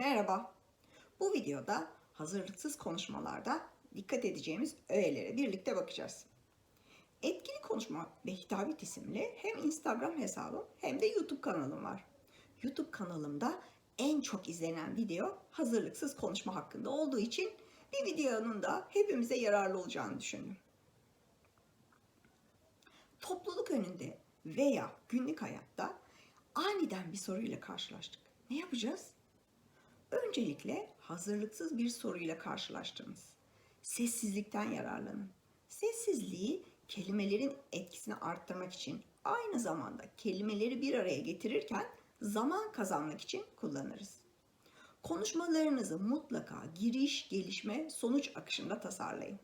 Merhaba. Bu videoda hazırlıksız konuşmalarda dikkat edeceğimiz öğelere birlikte bakacağız. Etkili Konuşma ve Hitabet isimli hem Instagram hesabım hem de YouTube kanalım var. YouTube kanalımda en çok izlenen video hazırlıksız konuşma hakkında olduğu için bir videonun da hepimize yararlı olacağını düşündüm. Topluluk önünde veya günlük hayatta aniden bir soruyla karşılaştık. Ne yapacağız? Öncelikle hazırlıksız bir soruyla karşılaştınız. Sessizlikten yararlanın. Sessizliği kelimelerin etkisini arttırmak için aynı zamanda kelimeleri bir araya getirirken zaman kazanmak için kullanırız. Konuşmalarınızı mutlaka giriş, gelişme, sonuç akışında tasarlayın.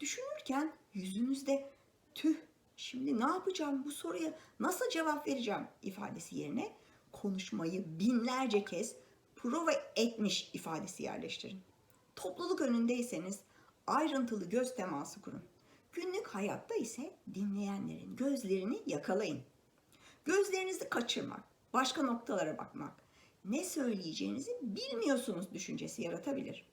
Düşünürken yüzünüzde tüh şimdi ne yapacağım bu soruya nasıl cevap vereceğim ifadesi yerine konuşmayı binlerce kez prova etmiş ifadesi yerleştirin. Topluluk önündeyseniz ayrıntılı göz teması kurun. Günlük hayatta ise dinleyenlerin gözlerini yakalayın. Gözlerinizi kaçırmak, başka noktalara bakmak, ne söyleyeceğinizi bilmiyorsunuz düşüncesi yaratabilir.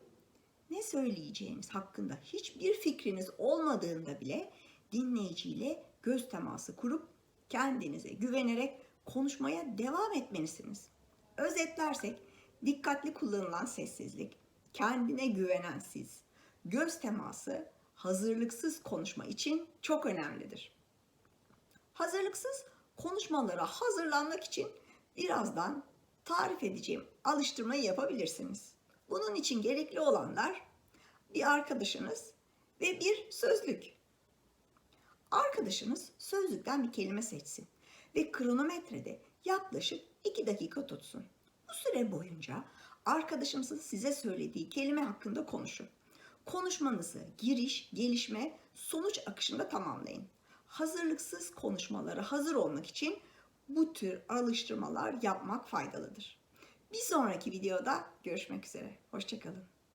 Ne söyleyeceğiniz hakkında hiçbir fikriniz olmadığında bile dinleyiciyle göz teması kurup kendinize güvenerek konuşmaya devam etmelisiniz. Özetlersek dikkatli kullanılan sessizlik, kendine güvenen siz, göz teması hazırlıksız konuşma için çok önemlidir. Hazırlıksız konuşmalara hazırlanmak için birazdan tarif edeceğim alıştırmayı yapabilirsiniz. Bunun için gerekli olanlar bir arkadaşınız ve bir sözlük. Arkadaşınız sözlükten bir kelime seçsin ve kronometrede yaklaşık 2 dakika tutsun. Bu süre boyunca arkadaşınızın size söylediği kelime hakkında konuşun. Konuşmanızı giriş, gelişme, sonuç akışında tamamlayın. Hazırlıksız konuşmalara hazır olmak için bu tür alıştırmalar yapmak faydalıdır. Bir sonraki videoda görüşmek üzere. Hoşçakalın.